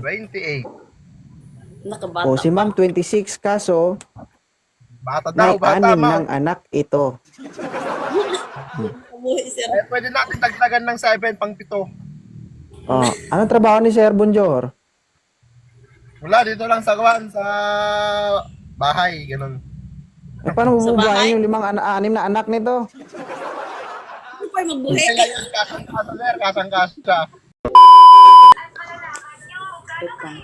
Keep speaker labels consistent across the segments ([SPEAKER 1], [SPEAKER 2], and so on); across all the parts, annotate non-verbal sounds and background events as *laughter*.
[SPEAKER 1] 28.
[SPEAKER 2] Nakabata.
[SPEAKER 3] O si ma'am 26 kaso
[SPEAKER 1] Bata daw,
[SPEAKER 3] may
[SPEAKER 1] bata
[SPEAKER 3] anim
[SPEAKER 1] ma'am.
[SPEAKER 3] ng anak ito.
[SPEAKER 2] Buhay, sir.
[SPEAKER 1] Eh, pwede natin dagdagan ng 7 pang pito.
[SPEAKER 3] Oh, anong trabaho ni Sir Bonjor?
[SPEAKER 1] Wala, dito lang sa gawan, sa bahay, ganun.
[SPEAKER 3] Eh, paano
[SPEAKER 2] Sa bahay?
[SPEAKER 3] bubuhayin yung limang ana- anim na anak nito?
[SPEAKER 2] Ano pa yung magbuhay?
[SPEAKER 1] Kaya yan, kasang-kasa, sir, kasang-kasa.
[SPEAKER 2] Wait lang.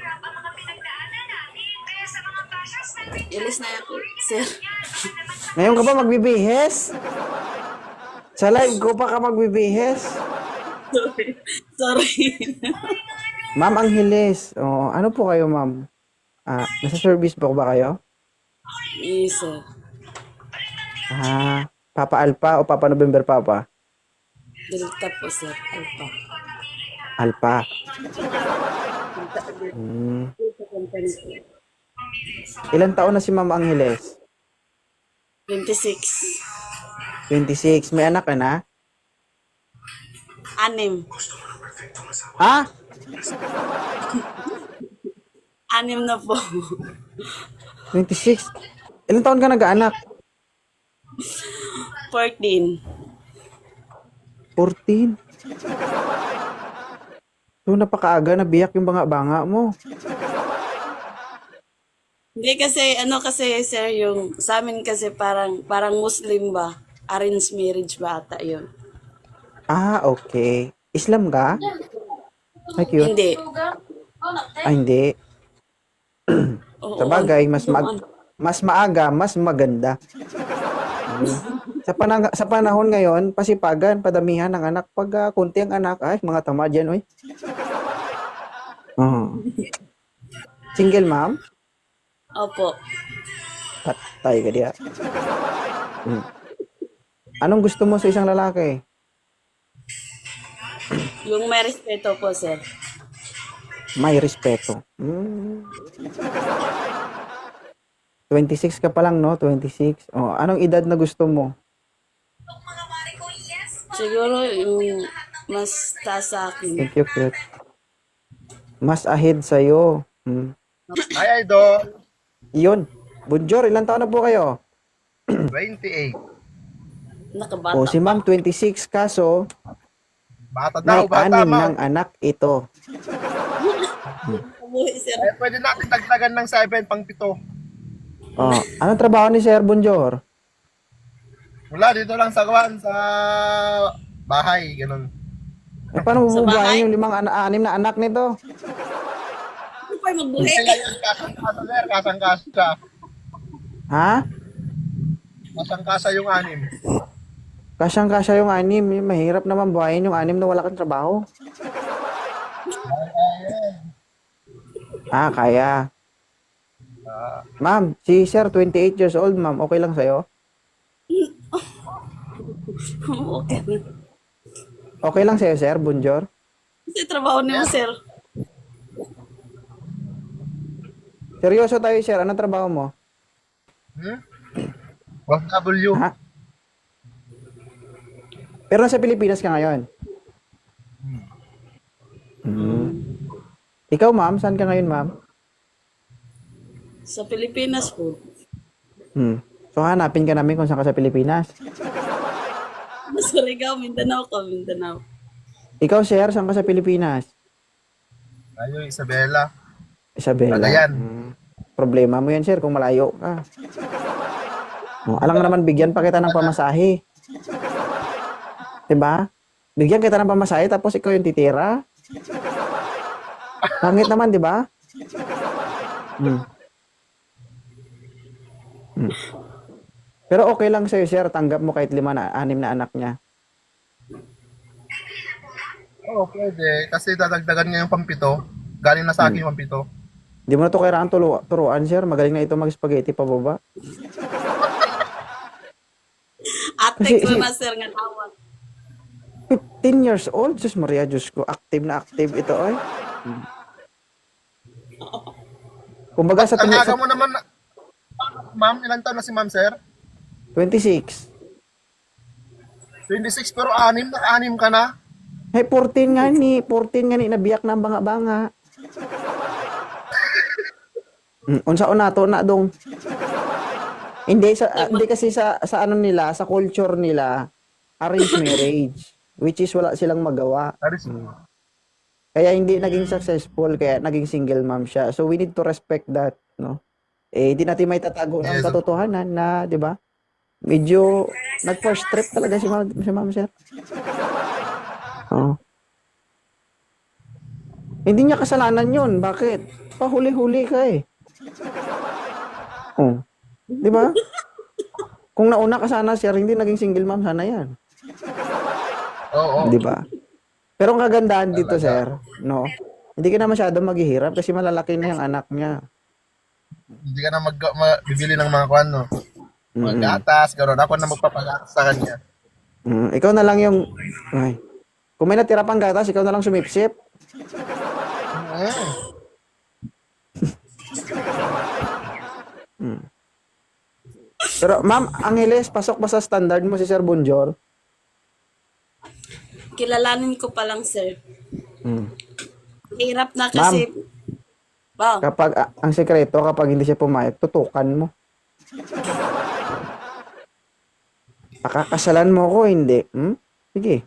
[SPEAKER 2] Ilis na ako, sir.
[SPEAKER 3] Ngayon ka ba magbibihes? Sa live ko pa ka magbibihes?
[SPEAKER 2] Sorry. Sorry.
[SPEAKER 3] Ma'am Angeles, oh, ano po kayo ma'am? Ah, nasa service po ba kayo?
[SPEAKER 2] yes, sir.
[SPEAKER 3] Ah, Papa Alpha o Papa November Papa?
[SPEAKER 2] Delta po, sir. Alpha.
[SPEAKER 3] Alpha.
[SPEAKER 2] Company po.
[SPEAKER 3] Ilan taon na si Ma'am Angeles?
[SPEAKER 2] 26.
[SPEAKER 3] 26. May anak ka na?
[SPEAKER 2] Anim.
[SPEAKER 3] Ha?
[SPEAKER 2] Anim na po.
[SPEAKER 3] 26. Ilan taon ka nag-anak?
[SPEAKER 2] 14.
[SPEAKER 3] 14. So, napakaaga, nabiyak yung banga-banga mo.
[SPEAKER 2] Hindi kasi, ano kasi, sir, yung sa amin kasi parang, parang Muslim ba? Arranged marriage ba ata yun?
[SPEAKER 3] Ah, okay. Islam ka? Ay, cute.
[SPEAKER 2] Hindi.
[SPEAKER 3] Ah, hindi.
[SPEAKER 2] Oo.
[SPEAKER 3] Sa bagay, mas mag
[SPEAKER 2] ano,
[SPEAKER 3] mas maaga, mas maganda. Mm. sa, panang, sa panahon ngayon, pasipagan, padamihan ng anak. Pag ah, kunti ang anak, ay, mga tamad yan, oy. Oo. Single ma'am?
[SPEAKER 2] Opo.
[SPEAKER 3] Patay ka diya. Mm. Anong gusto mo sa isang lalaki?
[SPEAKER 2] Yung may respeto po, sir.
[SPEAKER 3] May respeto. Mm. 26 ka pa lang, no? 26. Oh, anong edad na gusto mo?
[SPEAKER 2] Siguro yung mas taas sa akin.
[SPEAKER 3] Thank you, cute. Mas ahead sa'yo. Hmm.
[SPEAKER 1] Ay, idol,
[SPEAKER 3] Yun. Bonjour, ilan taon na po kayo? *clears throat*
[SPEAKER 1] 28.
[SPEAKER 2] Nakabata.
[SPEAKER 3] O, si ma'am 26 kaso
[SPEAKER 1] Bata
[SPEAKER 3] may
[SPEAKER 1] daw, bata
[SPEAKER 3] anim
[SPEAKER 1] ma'am.
[SPEAKER 3] ng anak ito.
[SPEAKER 2] Sir.
[SPEAKER 1] Eh, pwede natin dagdagan ng 7 pang pito.
[SPEAKER 3] Oh, anong trabaho ni Sir Bonjour?
[SPEAKER 1] Wala, dito lang sa gawan, sa bahay, ganun.
[SPEAKER 3] Eh, paano
[SPEAKER 2] Sa bahay?
[SPEAKER 3] bubuhayin yung limang ana- anim na anak nito?
[SPEAKER 2] Ano pa yung magbuhay?
[SPEAKER 1] Kaya yan, kasang-kasa, sir, kasang-kasa.
[SPEAKER 3] Ha?
[SPEAKER 1] Kasang-kasa yung anim.
[SPEAKER 3] Kasyang-kasya yung anim. Eh, Mahirap naman buhayin yung anim na wala kang trabaho. Ah, kaya. Ma'am, si Sir 28 years old, ma'am. Okay lang sa'yo? *laughs*
[SPEAKER 2] okay.
[SPEAKER 3] Okay lang sa'yo, Sir Bonjour?
[SPEAKER 2] Kasi trabaho niyo, sir.
[SPEAKER 3] Seryoso tayo, Sir. Anong trabaho mo?
[SPEAKER 1] Hmm? W.
[SPEAKER 3] Ha? Pero nasa Pilipinas ka ngayon? Hmm. Ikaw, ma'am? Saan ka ngayon, ma'am?
[SPEAKER 2] Sa Pilipinas po.
[SPEAKER 3] Hmm. So, hanapin ka namin kung saan ka sa Pilipinas. *laughs*
[SPEAKER 2] Sa Rigao, Mindanao ko, Mindanao.
[SPEAKER 3] Ikaw, Sir, saan ka sa Pilipinas?
[SPEAKER 1] Tayo, Isabela.
[SPEAKER 3] Isabela.
[SPEAKER 1] Cagayan.
[SPEAKER 3] Hmm. Problema mo yan, Sir, kung malayo ka. Oh, alam naman, bigyan pa kita ng pamasahe. Diba? Bigyan kita ng pamasahe, tapos ikaw yung titira. Pangit naman, di ba? Hmm. Hmm. Pero okay lang sa'yo, sir. Tanggap mo kahit lima na, anim na anak niya.
[SPEAKER 1] Oo, pwede. Kasi dadagdagan nga yung pampito. Galing na sa akin yung pampito.
[SPEAKER 3] Di mo na to kailangan tulu- turuan, sir. Magaling na ito mag-spaghetti pababa.
[SPEAKER 2] Ate ko na, sir, nga tawag.
[SPEAKER 3] 15 years old? Diyos Maria, Diyos ko. Active na active ito, ay. *laughs* Kumbaga sa,
[SPEAKER 1] Ang
[SPEAKER 3] tumi-
[SPEAKER 1] aga
[SPEAKER 3] sa
[SPEAKER 1] mo naman, na- ma'am, ilan taon na si ma'am, sir?
[SPEAKER 3] 26.
[SPEAKER 1] 26, pero anim na anim ka na.
[SPEAKER 3] Hey, 14 nga ni. 14 nga ni. Nabiyak na ang banga-banga. Mm, unsa nato na dong. hindi sa ah, hindi kasi sa sa ano nila, sa culture nila, arranged marriage, which is wala silang magawa.
[SPEAKER 1] Aris,
[SPEAKER 3] Kaya hindi naging successful, kaya naging single mom siya. So we need to respect that, no? Eh, hindi natin may tatago
[SPEAKER 1] Yes.
[SPEAKER 3] katotohanan na, di ba? Medyo nag-first trip talaga si ma'am, si ma'am sir. Oh. Hindi niya kasalanan yun. Bakit? Pahuli-huli ka eh. Oh. Di ba? Kung nauna ka sana, sir, hindi naging single mom, sana yan.
[SPEAKER 1] oo.
[SPEAKER 3] Di ba? Pero ang kagandahan dito, sir, no? Hindi ka na masyadong maghihirap kasi malalaki na yung anak niya.
[SPEAKER 1] Hindi ka na mag, ma- bibili ng mga kwan, no? Mga gatas, gano'n. Ako na magpapagatas sa kanya.
[SPEAKER 3] Mm, ikaw na lang yung... Ay. Kung may natira pang gatas, ikaw na lang sumipsip.
[SPEAKER 1] Mm.
[SPEAKER 3] Pero, ma'am, Angeles, pasok ba sa standard mo si Sir Bonjor?
[SPEAKER 2] Kilalanin ko pa lang, sir.
[SPEAKER 3] Mm.
[SPEAKER 2] Hirap na kasi. Wow.
[SPEAKER 3] Kapag, ah, ang sekreto, kapag hindi siya pumayag, tutukan mo. Pakakasalan mo ko, hindi. Hmm? Sige. *laughs*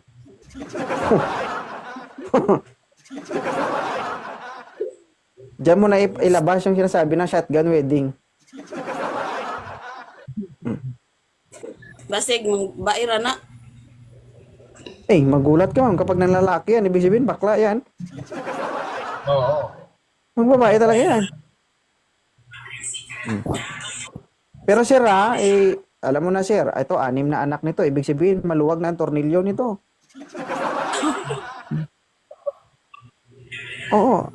[SPEAKER 3] Diyan mo na ilabas yung sinasabi ng shotgun wedding.
[SPEAKER 2] Basig, mang baira na.
[SPEAKER 3] Eh, magulat ka ma'am kapag nanlalaki yan. Ibig sabihin, bakla yan.
[SPEAKER 1] Oo.
[SPEAKER 3] Magbabae talaga yan. Hmm. Pero sir ha, eh, alam mo na sir, ito, anim na anak nito. Ibig sabihin, maluwag na ang tornilyo nito. *laughs* Oo.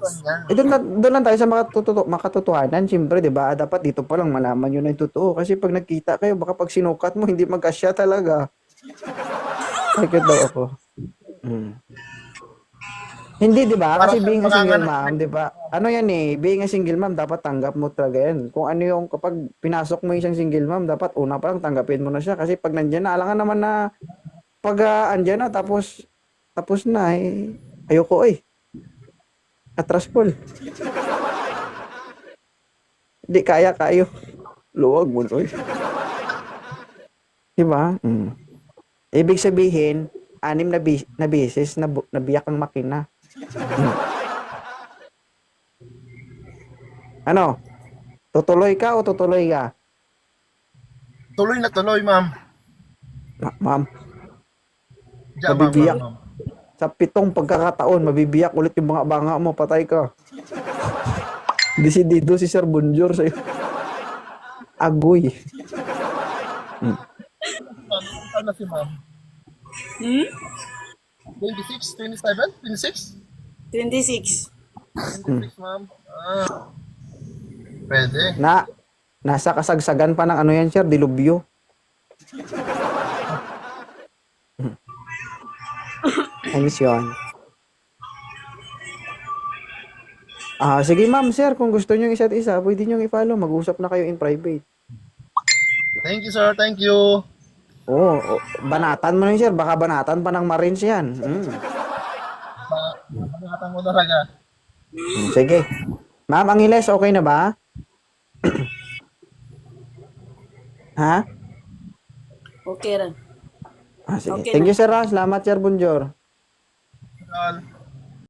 [SPEAKER 3] Eh, doon, na- doon lang tayo sa makatuto, makatotohanan. Siyempre, di ba? Dapat dito pa lang malaman yun na yung totoo. Kasi pag nagkita kayo, baka pag sinukat mo, *laughs* hindi magkasya talaga. Bakit daw ako? Hmm. Hindi, di ba? Kasi being a single mom, di ba? Ano yan eh, being a single mom, dapat tanggap mo talaga yan. Kung ano yung, kapag pinasok mo yung isang single mom, dapat una pa lang tanggapin mo na siya. Kasi pag nandyan na, alangan naman na, pag uh, andyan na, tapos, tapos na eh, ayoko eh. Atras Paul. Hindi kaya kayo. Luwag mo, oy. Diba? Mm. Ibig sabihin, anim na, bis- na beses na bu- nabiyak ang makina. *laughs* Ano? Tutuloy ka o tutuloy ka?
[SPEAKER 1] Tuloy na tuloy, ma'am.
[SPEAKER 3] Ma- ma'am,
[SPEAKER 1] Diyan,
[SPEAKER 3] Mabibiyak.
[SPEAKER 1] ma'am, ma'am.
[SPEAKER 3] sa pitong pagkakataon, mabibiyak ulit yung mga banga mo, patay ka. Desidido si Sir Bonjour sa'yo. Agoy.
[SPEAKER 1] Ilan na si ma'am?
[SPEAKER 2] Hmm?
[SPEAKER 1] 26, 27, 26?
[SPEAKER 2] 26.
[SPEAKER 1] 26, ma'am. Ah. Pwede.
[SPEAKER 3] Na, nasa kasagsagan pa ng ano yan, sir, dilubyo. Ayos yun. Ah, sige ma'am, sir, kung gusto niyo isa't isa, pwede niyo i-follow. Mag-usap na kayo in private.
[SPEAKER 1] Thank you, sir. Thank you.
[SPEAKER 3] Oo, oh, banatan mo na yun, sir. Baka banatan pa ng Marines yan. Mm.
[SPEAKER 1] Ba- Pangatan mo talaga.
[SPEAKER 3] Mm, Sige. Ma'am Angeles, okay na ba? *clears throat* ha?
[SPEAKER 2] Okay rin.
[SPEAKER 3] Ah, sige.
[SPEAKER 2] Okay
[SPEAKER 3] Thank
[SPEAKER 2] na.
[SPEAKER 3] you, sir. ah. Salamat, sir Bunjor.
[SPEAKER 1] All.